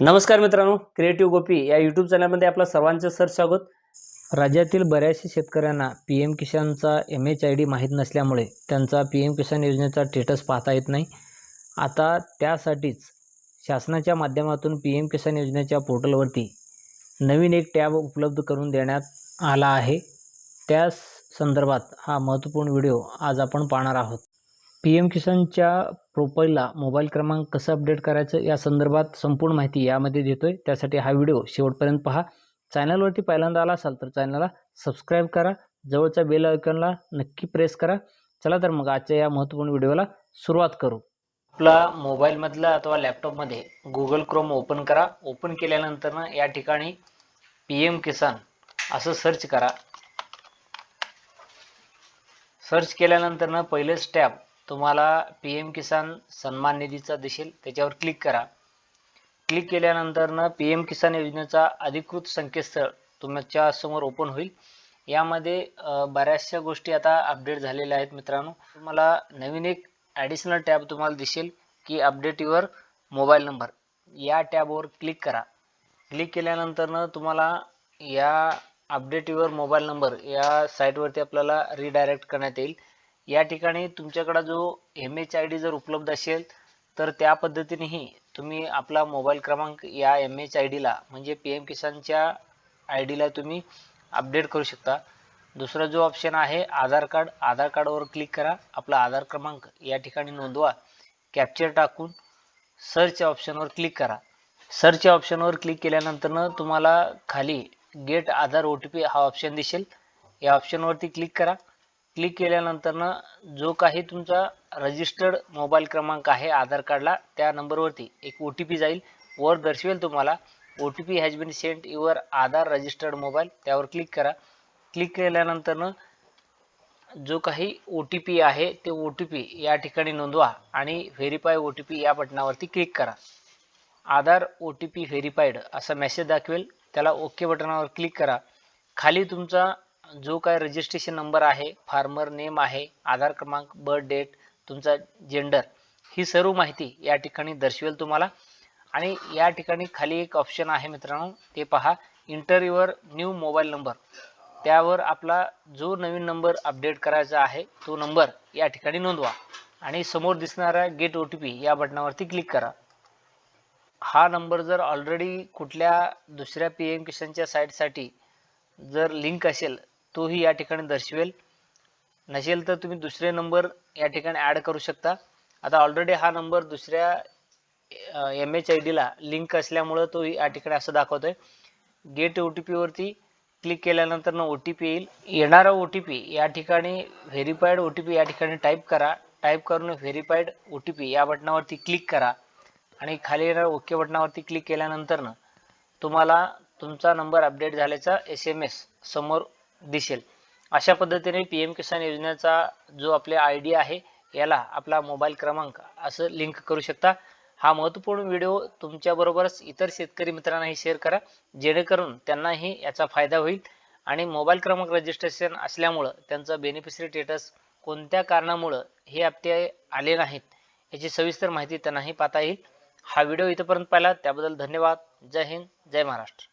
नमस्कार मित्रांनो क्रिएटिव्ह गोपी या यूट्यूब चॅनलमध्ये आपलं सर्वांचं सर स्वागत. राज्यातील बऱ्याचशा शेतकऱ्यांना पी एम किसानचा एम एच आय डी माहीत नसल्यामुळे त्यांचा पी एम किसान योजनेचा स्टेटस पाहता येत नाही. आता त्यासाठीच शासनाच्या माध्यमातून पी एम किसान योजनेच्या पोर्टलवरती नवीन एक टॅब उपलब्ध करून देण्यात आला आहे. त्या संदर्भात हा महत्त्वपूर्ण व्हिडिओ आज आपण पाहणार आहोत. पी एम किसानच्या प्रोफाईलला मोबाईल क्रमांक कसं अपडेट करायचं या संदर्भात संपूर्ण माहिती यामध्ये देतो आहे त्यासाठी हा व्हिडिओ शेवटपर्यंत पहा. चॅनलवरती पहिल्यांदा आला असाल तर चॅनलला सबस्क्राईब करा. जवळच्या बेल आयकॉनला नक्की प्रेस करा. चला तर मग आजच्या या महत्त्वपूर्ण व्हिडिओला सुरुवात करू. आपला मोबाईलमधला अथवा लॅपटॉपमध्ये गुगल क्रोम ओपन करा. ओपन केल्यानंतर ना या ठिकाणी पी एम किसान असं सर्च करा. सर्च केल्यानंतर ना पहिलेच टॅब तुम्हाला पी एम किसान सन्मान निधीचा दिसेल त्याच्यावर क्लिक करा. क्लिक केल्यानंतरनं पी एम किसान योजनेचा अधिकृत संकेतस्थळ तुमच्यासमोर ओपन होईल. यामध्ये बऱ्याचशा गोष्टी आता अपडेट झालेल्या आहेत मित्रांनो. तुम्हाला नवीन एक ॲडिशनल टॅब तुम्हाला दिसेल की अपडेट युअर मोबाईल नंबर या टॅबवर क्लिक करा. क्लिक केल्यानंतरनं तुम्हाला या अपडेट युअर मोबाईल नंबर या साईटवरती आपल्याला रिडायरेक्ट करण्यात येईल. या ठिकाणी तुमच्याकडं जो एम एच आय डी जर उपलब्ध असेल तर त्या पद्धतीनेही तुम्ही आपला मोबाईल क्रमांक या एम एच आय डीला म्हणजे पी एम किसानच्या आय डीला तुम्ही अपडेट करू शकता. दुसरा जो ऑप्शन आहे आधार कार्ड आधार कार्डवर क्लिक करा. आपला आधार क्रमांक या ठिकाणी नोंदवा. कॅप्चर टाकून सर्च ऑप्शनवर क्लिक करा. सर्च ऑप्शनवर क्लिक केल्यानंतरनं तुम्हाला खाली get Aadhaar O T P हा ऑप्शन दिसेल. या ऑप्शनवरती क्लिक करा. क्लिक केल्यानंतर जो काही तुमचा रजिस्टर्ड मोबाईल क्रमांक आहे आधार कार्डला त्या नंबरवरती एक ओ टी पी जाईल. वर दर्शवेल तुम्हाला O T P has been sent your Aadhaar registered mobile त्यावर क्लिक करा. क्लिक केल्यानंतर जो काही ओ टी पी आहे ते ओ टी पी या ठिकाणी नोंदवा आणि व्हेरीफाय ओ टी पी या बटनावरती क्लिक करा. Aadhaar O T P verified असा मेसेज दाखवेल. त्याला ओके बटनावर क्लिक करा. खाली तुमचा जो काय रजिस्ट्रेशन नंबर आहे फार्मर नेम आहे आधार क्रमांक बर्थ डेट तुमचा जेंडर ही सर्व माहिती या ठिकाणी दर्शवेल तुम्हाला. आणि या ठिकाणी खाली एक ऑप्शन आहे मित्रांनो ते पहा enter your new mobile number त्यावर आपला जो नवीन नंबर अपडेट करायचा आहे तो नंबर या ठिकाणी नोंदवा. आणि समोर दिसणाऱ्या गेट ओ टी पी या बटनावरती क्लिक करा. हा नंबर जर ऑलरेडी कुठल्या दुसऱ्या पी एम किसानच्या साईटसाठी जर लिंक असेल तोही या ठिकाणी दर्शवेल. नसेल तर तुम्ही दुसरे नंबर या ठिकाणी ॲड करू शकता. आता ऑलरेडी हा नंबर दुसऱ्या एम एच आय डीला लिंक असल्यामुळं तो या ठिकाणी असं दाखवतोय. गेट ओ टी पीवरती क्लिक केल्यानंतर ओ टी पी येईल. येणारा ओ टी पी या ठिकाणी व्हेरीफाईड ओ टी पी या ठिकाणी टाईप करा. टाईप करून व्हेरीफाईड ओ टी पी या बटनावरती क्लिक करा. आणि खाली येणाऱ्या ओके बटनावरती क्लिक केल्यानंतर ना तुम्हाला तुमचा नंबर अपडेट झाल्याचा एस एम एस समोर दिसेल. अशा पद्धतीने पी एम किसान योजनेचा जो आपले आय डी आहे याला आपला मोबाईल क्रमांक असं लिंक करू शकता. हा महत्त्वपूर्ण व्हिडिओ तुमच्याबरोबरच इतर शेतकरी मित्रांनाही शेअर करा. जेणेकरून त्यांनाही याचा फायदा होईल आणि मोबाईल क्रमांक रजिस्ट्रेशन असल्यामुळं त्यांचा बेनिफिशरी स्टेटस कोणत्या कारणामुळं हे हप्ते आले नाहीत याची सविस्तर माहिती त्यांनाही पाहता येईल. हा व्हिडिओ इथंपर्यंत पाहिला त्याबद्दल धन्यवाद. जय हिंद जय महाराष्ट्र.